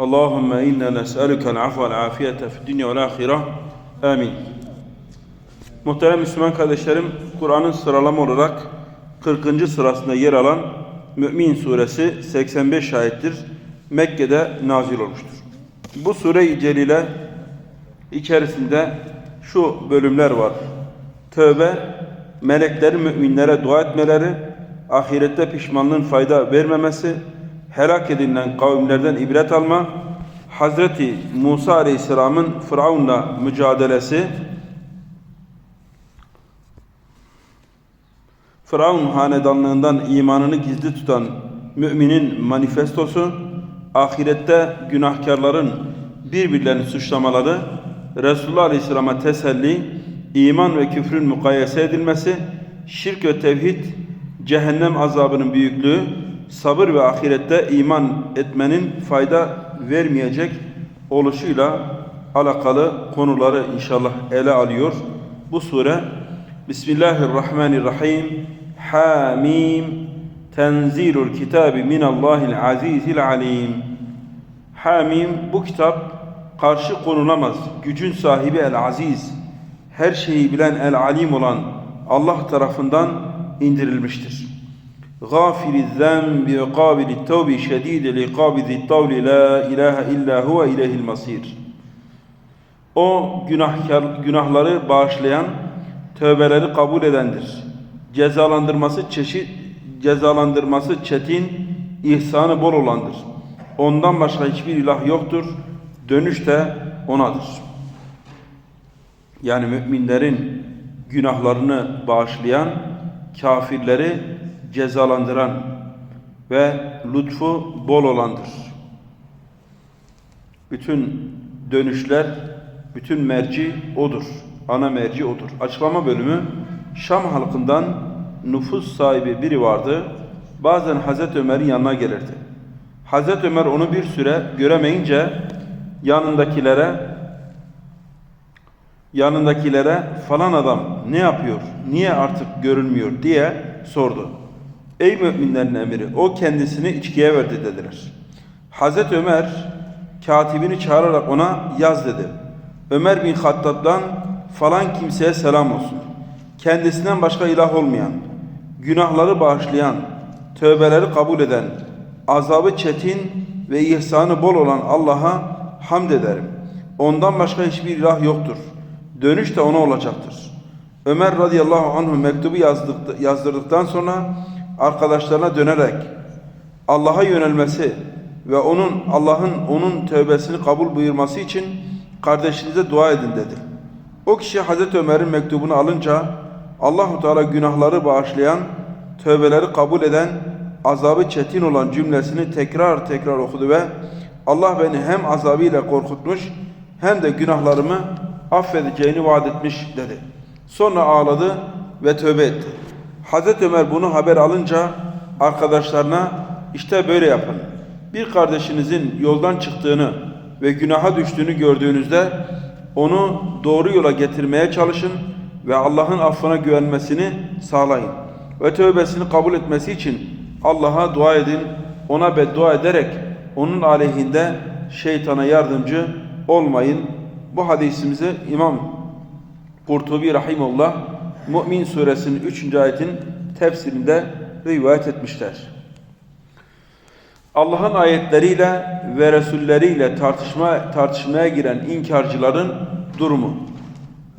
اللهم إنا نسألك العفو والعافية في الدنيا والآخرة آمين Muhterem Müslüman kardeşlerim, Kur'an'ın sıralama olarak 40. sırasında yer alan Mü'min suresi 85 ayettir. Mekke'de nazil olmuştur. Bu sure-i celile içerisinde şu bölümler var. Tövbe, meleklerin müminlere dua etmeleri, ahirette pişmanlığın fayda vermemesi, helak edilen kavimlerden ibret alma, Hazreti Musa Aleyhisselam'ın Firavun'la mücadelesi, Firavun hanedanlığından imanını gizli tutan müminin manifestosu, ahirette günahkarların birbirlerini suçlamaları, Resulullah Aleyhisselam'a teselli, iman ve küfrün mukayese edilmesi, şirk ve tevhid, cehennem azabının büyüklüğü, sabır ve ahirette iman etmenin fayda vermeyecek oluşuyla alakalı konuları inşallah ele alıyor. Bu sure Bismillahirrahmanirrahim Hamim Tenzilul kitabi minallahil azizil alim Hamim bu kitap karşı konulamaz gücün sahibi el aziz her şeyi bilen el alim olan Allah tarafından indirilmiştir. غافل الذنب وقابل التوب شديد العقاب ذي الطول لا إله إلا هو إليه المصير O günahkar, günahları bağışlayan, tövbeleri kabul edendir. Cezalandırması çeşit, cezalandırması çetin, ihsanı bol olandır. Ondan başka hiçbir ilah yoktur. Dönüş de O'nadır. Yani müminlerin günahlarını bağışlayan, kafirleri cezalandıran ve lütfu bol olandır. Bütün dönüşler, bütün merci O'dur. Ana merci O'dur. Açıklama bölümü Şam halkından nüfus sahibi biri vardı. Bazen Hazreti Ömer'in yanına gelirdi. Hazreti Ömer onu bir süre göremeyince yanındakilere yanındakilere falan adam ne yapıyor, niye artık görünmüyor diye sordu. Ey müminlerin emiri o kendisini içkiye verdi dediler. Hazreti Ömer katibini çağırarak ona yaz dedi. Ömer bin Hattab'dan falan kimseye selam olsun. Kendisinden başka ilah olmayan, günahları bağışlayan, tövbeleri kabul eden, azabı çetin ve ihsanı bol olan Allah'a hamd ederim. Ondan başka hiçbir ilah yoktur. Dönüş de ona olacaktır. Ömer radıyallahu anh mektubu yazdırdıktan sonra arkadaşlarına dönerek Allah'a yönelmesi ve onun Allah'ın onun tövbesini kabul buyurması için kardeşinize dua edin dedi. O kişi Hazreti Ömer'in mektubunu alınca Allahu Teala günahları bağışlayan, tövbeleri kabul eden, azabı çetin olan cümlesini tekrar tekrar okudu ve Allah beni hem azabıyla korkutmuş hem de günahlarımı affedeceğini vaat etmiş dedi. Sonra ağladı ve tövbe etti. Hazreti Ömer bunu haber alınca arkadaşlarına işte böyle yapın. Bir kardeşinizin yoldan çıktığını ve günaha düştüğünü gördüğünüzde onu doğru yola getirmeye çalışın ve Allah'ın affına güvenmesini sağlayın. Ve tövbesini kabul etmesi için Allah'a dua edin, ona beddua ederek onun aleyhinde şeytana yardımcı olmayın. Bu hadisimizi İmam Kurtubi Rahimullah Mü'min suresinin 3. ayetin tefsirinde rivayet etmişler. Allah'ın ayetleriyle ve Resulleriyle tartışma, tartışmaya giren inkarcıların durumu.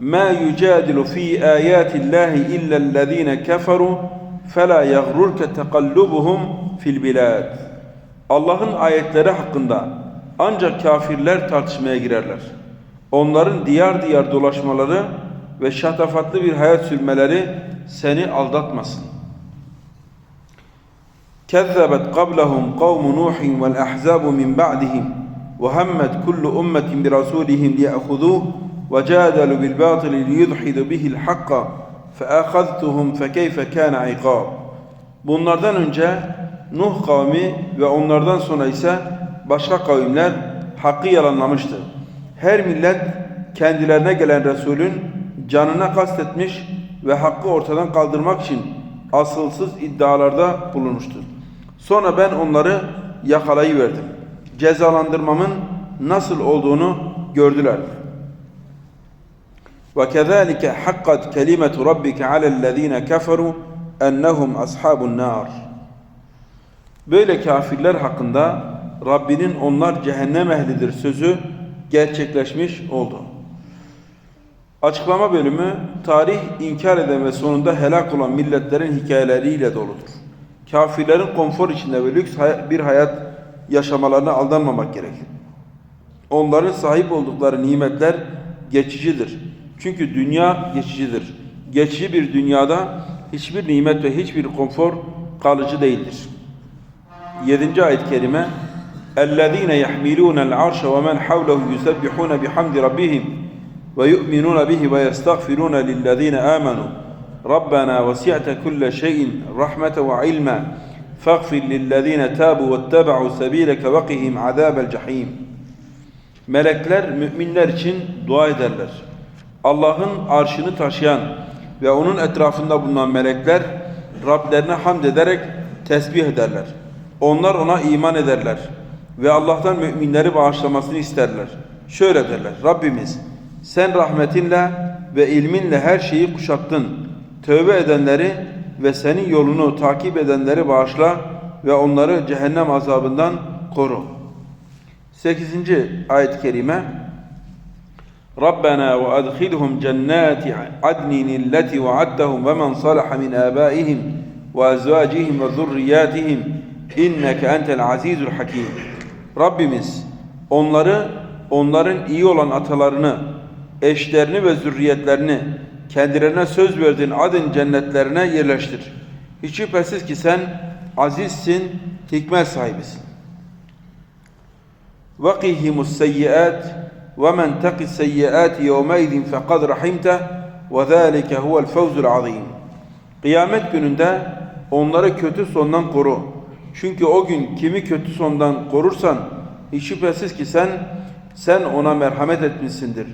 مَا يُجَادِلُ ف۪ي آيَاتِ اللّٰهِ اِلَّا الَّذ۪ينَ كَفَرُوا فَلَا يَغْرُرْكَ تَقَلُّبُهُمْ فِي الْبِلَادِ Allah'ın ayetleri hakkında ancak kafirler tartışmaya girerler. Onların diyar diyar dolaşmaları ve şatafatlı bir hayat sürmeleri seni aldatmasın. كذبت قبلهم قوم نوح والأحزاب من بعدهم وهمت كل أمة برسولهم ليأخذوه وجادلوا بالباطل ليدحضوا به الحق فأخذتهم فكيف كان عقاب Bunlardan önce Nuh kavmi ve onlardan sonra ise başka kavimler hakkı yalanlamıştı. Her millet kendilerine gelen Resulün canına kastetmiş ve hakkı ortadan kaldırmak için asılsız iddialarda bulunmuştu. Sonra ben onları yakalayıverdim. Cezalandırmamın nasıl olduğunu gördüler. وَكَذَٰلِكَ حَقَّتْ كَلِمَةُ رَبِّكَ عَلَى الَّذ۪ينَ كَفَرُوا اَنَّهُمْ أَصْحَابُ النَّارِ Böyle kafirler hakkında Rabbinin onlar cehennem ehlidir sözü gerçekleşmiş oldu. Açıklama bölümü tarih inkar eden ve sonunda helak olan milletlerin hikayeleriyle doludur. Kafirlerin konfor içinde ve lüks hay- bir hayat yaşamalarına aldanmamak gerekir. Onların sahip oldukları nimetler geçicidir. Çünkü dünya geçicidir. Geçici bir dünyada hiçbir nimet ve hiçbir konfor kalıcı değildir. 7. ayet-i kerime اَلَّذ۪ينَ يَحْمِلُونَ الْعَرْشَ وَمَنْ حَوْلَهُ يُسَبِّحُونَ بِحَمْدِ رَبِّهِمْ وَيُؤْمِنُونَ بِهِ وَيَسْتَغْفِرُونَ لِلَّذ۪ينَ آمَنُوا رَبَّنَا وَسِعْتَ كُلَّ شَيْءٍ رَحْمَةً وَعِلْمًا فَاغْفِرْ لِلَّذ۪ينَ تَابُوا وَاتَّبَعُوا سَب۪يلَكَ وَقِهِمْ عَذَابَ الْجَح۪يمِ Melekler müminler için dua ederler. Allah'ın arşını taşıyan ve onun etrafında bulunan melekler Rablerine hamd ederek tesbih ederler. Onlar ona iman ederler ve Allah'tan müminleri bağışlamasını isterler. Şöyle derler. Rabbimiz sen rahmetinle ve ilminle her şeyi kuşattın. Tövbe edenleri ve senin yolunu takip edenleri bağışla ve onları cehennem azabından koru. 8. ayet-i kerime Rabbena ve adkhilhum cennati adnin illeti va'adtahum ve men salaha min abaihim ve azvacihim ve zurriyatihim inneke entel azizul hakim. Rabbimiz onları onların iyi olan atalarını eşlerini ve zürriyetlerini kendilerine söz verdiğin adın cennetlerine yerleştir. Hiç şüphesiz ki sen azizsin, hikmet sahibisin. وقهم السيئات ومن تق السيئات يومئذ فقد رحمته وذلك هو الفوز العظيم Kıyamet gününde onları kötü sondan koru. Çünkü o gün kimi kötü sondan korursan hiç şüphesiz ki sen sen ona merhamet etmişsindir.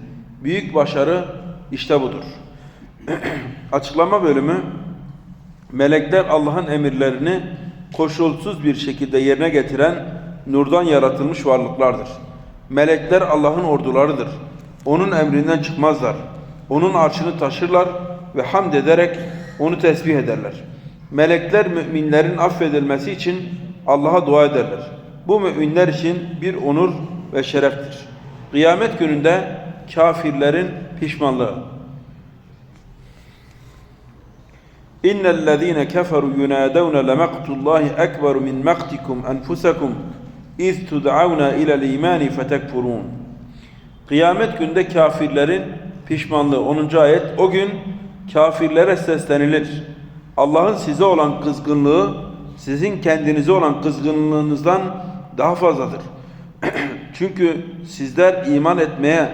Büyük başarı işte budur. Açıklama bölümü Melekler Allah'ın emirlerini koşulsuz bir şekilde yerine getiren nurdan yaratılmış varlıklardır. Melekler Allah'ın ordularıdır. Onun emrinden çıkmazlar. Onun arşını taşırlar ve hamd ederek onu tesbih ederler. Melekler müminlerin affedilmesi için Allah'a dua ederler. Bu müminler için bir onur ve şereftir. Kıyamet gününde kafirlerin pişmanlığı. إن الذين كفروا ينادون لمقت الله أكبر من مقتكم أنفسكم إذ تدعون إلى الإيمان فتكفرون Kıyamet günde kafirlerin pişmanlığı 10. ayet o gün kafirlere seslenilir. Allah'ın size olan kızgınlığı sizin kendinize olan kızgınlığınızdan daha fazladır. Çünkü sizler iman etmeye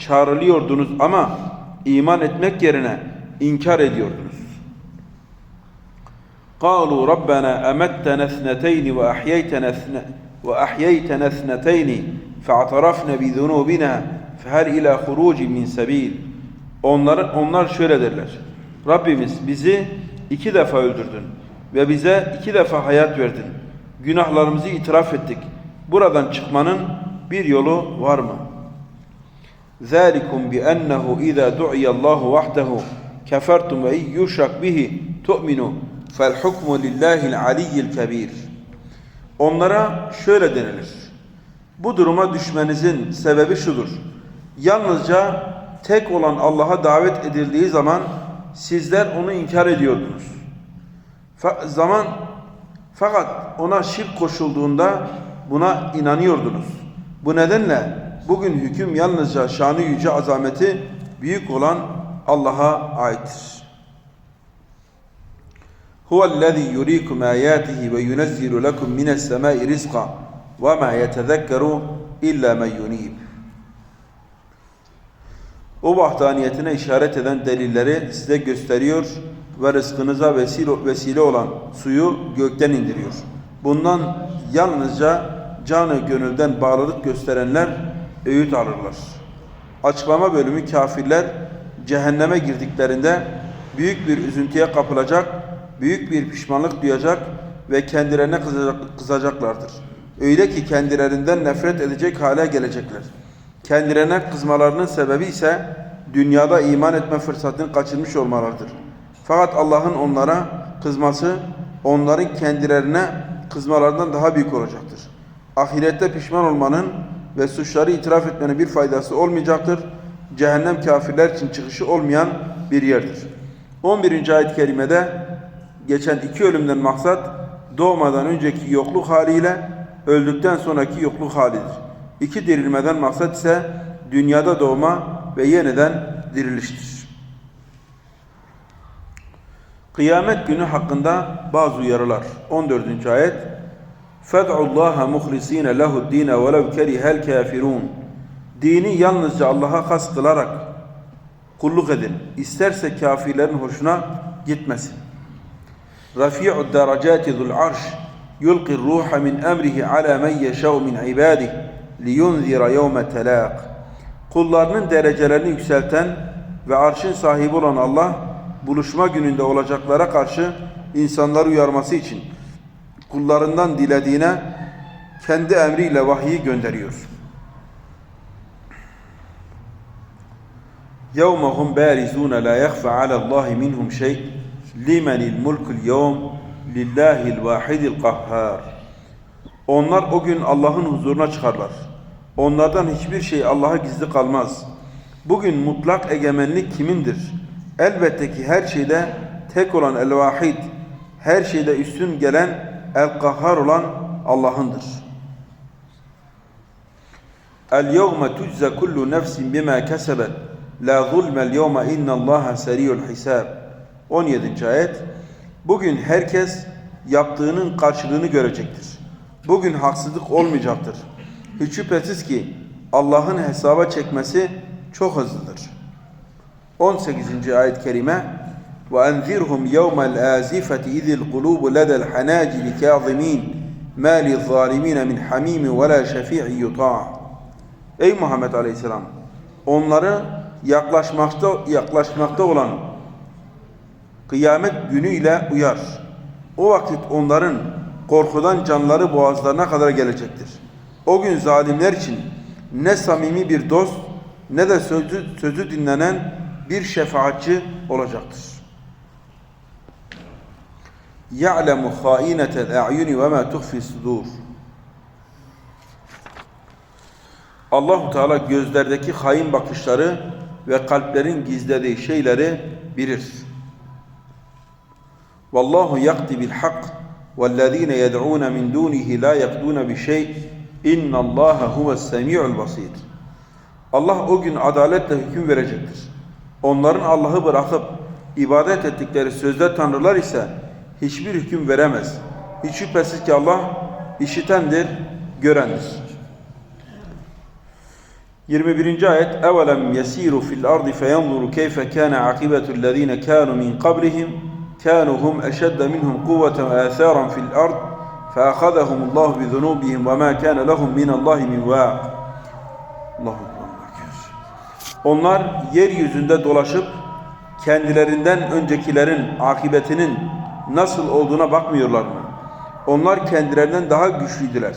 çağrılıyordunuz ama iman etmek yerine inkar ediyordunuz. قالوا ربنا أمتنا اثنتين وأحييتنا اثن وأحييتنا اثنتين فاعترفنا بذنوبنا فهل إلى خروج من سبيل onlar, onlar şöyle derler. Rabbimiz bizi iki defa öldürdün ve bize iki defa hayat verdin. Günahlarımızı itiraf ettik. Buradan çıkmanın bir yolu var mı? ذَٰلِكُمْ بِأَنَّهُ اِذَا دُعِيَ اللّٰهُ وَحْدَهُ كَفَرْتُمْ وَاِنْ يُشْرَكْ بِهِ تُؤْمِنُوا فَالْحُكْمُ لِلّٰهِ الْعَلِيِّ الْكَب۪يرِ Onlara şöyle denilir. Bu duruma düşmenizin sebebi şudur. Yalnızca tek olan Allah'a davet edildiği zaman sizler onu inkar ediyordunuz. Fa- zaman fakat ona şirk koşulduğunda buna inanıyordunuz. Bu nedenle Bugün hüküm yalnızca şanı yüce azameti büyük olan Allah'a aittir. Huvellezî yurîkum âyâtihi ve yunezzilu lekum mine's-semâi rizqan ve mâ yetezekkeru illâ men yunîb. O vahdaniyetine işaret eden delilleri size gösteriyor ve rızkınıza vesile, vesile olan suyu gökten indiriyor. Bundan yalnızca canı gönülden bağlılık gösterenler öğüt alırlar. Açıklama bölümü kafirler cehenneme girdiklerinde büyük bir üzüntüye kapılacak, büyük bir pişmanlık duyacak ve kendilerine kızacak, kızacaklardır. Öyle ki kendilerinden nefret edecek hale gelecekler. Kendilerine kızmalarının sebebi ise dünyada iman etme fırsatını kaçırmış olmalarıdır. Fakat Allah'ın onlara kızması onların kendilerine kızmalarından daha büyük olacaktır. Ahirette pişman olmanın ve suçları itiraf etmenin bir faydası olmayacaktır. Cehennem kafirler için çıkışı olmayan bir yerdir. 11. ayet-i kerimede geçen iki ölümden maksat doğmadan önceki yokluk haliyle öldükten sonraki yokluk halidir. İki dirilmeden maksat ise dünyada doğma ve yeniden diriliştir. Kıyamet günü hakkında bazı uyarılar. 14. ayet فَدْعُ اللّٰهَ مُخْلِس۪ينَ لَهُ الدِّينَ وَلَوْ كَرِهَ الْكَافِرُونَ Dini yalnızca Allah'a has kılarak kulluk edin. İsterse kafirlerin hoşuna gitmesin. Rafi'u derecati zul arş yulqi ruha min emrihi ala men yeşâ'u min ibadihi liyunzira yevme telâq. Kullarının derecelerini yükselten ve arşın sahibi olan Allah buluşma gününde olacaklara karşı insanları uyarması için kullarından dilediğine kendi emriyle vahyi gönderiyor. يَوْمَ هُمْ بَارِزُونَ لَا يَخْفَ عَلَى اللّٰهِ مِنْهُمْ شَيْءٍ لِمَنِ الْمُلْكُ الْيَوْمِ لِلّٰهِ الْوَاحِدِ الْقَهَّارِ Onlar o gün Allah'ın huzuruna çıkarlar. Onlardan hiçbir şey Allah'a gizli kalmaz. Bugün mutlak egemenlik kimindir? Elbette ki her şeyde tek olan El-Vahid, her şeyde üstün gelen El-Kahhar olan Allah'ındır. El-yevme tujza kullu nefsin bima kesebet la zulmel yevme innallaha seriyul hisab. 17. ayet Bugün herkes yaptığının karşılığını görecektir. Bugün haksızlık olmayacaktır. Hiç şüphesiz ki Allah'ın hesaba çekmesi çok hızlıdır. 18. ayet-i kerime وَاَنْذِرْهُمْ يَوْمَ الْآزِفَةِ اِذِ الْقُلُوبُ لَدَى الْحَنَاجِلِ كَاظِمِينَ مَا لِلظَّالِمِينَ مِنْ حَمِيمٍ وَلَا شَفِيعٍ يُطَاعٍ Ey Muhammed Aleyhisselam! Onları yaklaşmakta, yaklaşmakta olan kıyamet günüyle uyar. O vakit onların korkudan canları boğazlarına kadar gelecektir. O gün zalimler için ne samimi bir dost ne de sözü, sözü dinlenen bir şefaatçi olacaktır. يَعْلَمُ خَائِنَةَ الْاَعْيُنِ وَمَا تُخْفِ الصُّدُورِ Allahu Teala gözlerdeki hain bakışları ve kalplerin gizlediği şeyleri bilir. Vallahu yakti bil hak vellezine yed'un min dunihi la yakdun bi şey inna Allaha huves semi'ul basir. Allah o gün adaletle hüküm verecektir. Onların Allah'ı bırakıp ibadet ettikleri sözde tanrılar ise hiçbir hüküm veremez. Hiç şüphesiz ki Allah işitendir, görendir. 21. ayet اَوَلَمْ يَس۪يرُوا فِي الْأَرْضِ فَيَنْظُرُوا كَيْفَ كَانَ عَقِبَةُ الَّذ۪ينَ كَانُوا مِنْ قَبْلِهِمْ كَانُوا هُمْ أَشَدَّ مِنْهُمْ قُوَّةً وَآثَارًا فِي الْأَرْضِ فَأَخَذَهُمُ اللّٰهُ بِذُنُوبِهِمْ وَمَا كَانَ لَهُمْ مِنَ اللّٰهِ مِنْ وَاقٍ Allahu Ekber. Onlar yeryüzünde dolaşıp kendilerinden öncekilerin akıbetinin nasıl olduğuna bakmıyorlar mı? Onlar kendilerinden daha güçlüydüler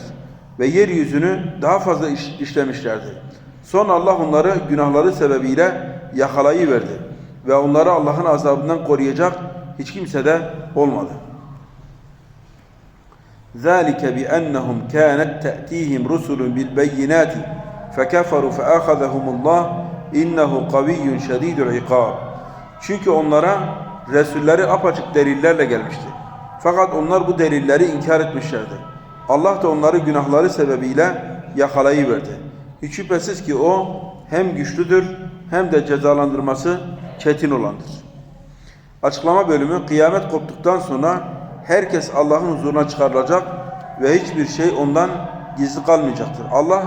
ve yeryüzünü daha fazla iş, işlemişlerdi. Sonra Allah onları günahları sebebiyle yakalayıverdi ve onları Allah'ın azabından koruyacak hiç kimse de olmadı. ذَٰلِكَ بِأَنَّهُمْ كَانَتْ تَأْتِيهِمْ رُسُلٌ بِالْبَيِّنَاتِ فَكَفَرُوا فَأَخَذَهُمُ اللّٰهِ اِنَّهُ قَوِيٌّ شَد۪يدُ الْعِقَابِ Çünkü onlara Resulleri apaçık delillerle gelmişti. Fakat onlar bu delilleri inkar etmişlerdi. Allah da onları günahları sebebiyle yakalayıverdi. Hiç şüphesiz ki o hem güçlüdür hem de cezalandırması çetin olandır. Açıklama bölümü kıyamet koptuktan sonra herkes Allah'ın huzuruna çıkarılacak ve hiçbir şey ondan gizli kalmayacaktır. Allah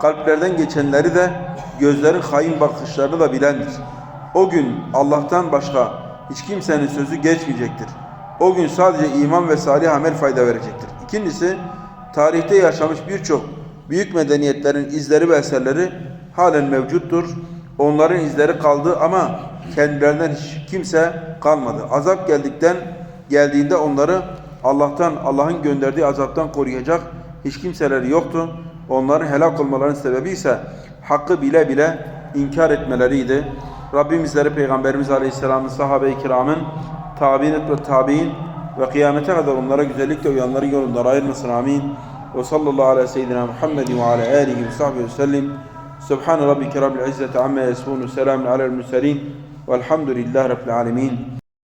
kalplerden geçenleri de gözlerin hain bakışlarını da bilendir. O gün Allah'tan başka hiç kimsenin sözü geçmeyecektir. O gün sadece iman ve salih amel fayda verecektir. İkincisi, tarihte yaşamış birçok büyük medeniyetlerin izleri ve eserleri halen mevcuttur. Onların izleri kaldı ama kendilerinden hiç kimse kalmadı. Azap geldikten geldiğinde onları Allah'tan Allah'ın gönderdiği azaptan koruyacak hiç kimseleri yoktu. Onların helak olmalarının sebebi ise hakkı bile bile inkar etmeleriydi. Rabbimizleri Peygamberimiz Aleyhisselam'ın sahabe-i kiramın tabi'in ve tabi'in ve kıyamete kadar onlara güzellikle uyanların yolundan ayırmasın amin. Ve sallallahu ala seyyidina Muhammedin ve ala alihi ve sahbihi ve sellim. Subhan rabbike rabbil izzeti amma yasifun. Selamun alel murselin. Velhamdülillahi rabbil alemin.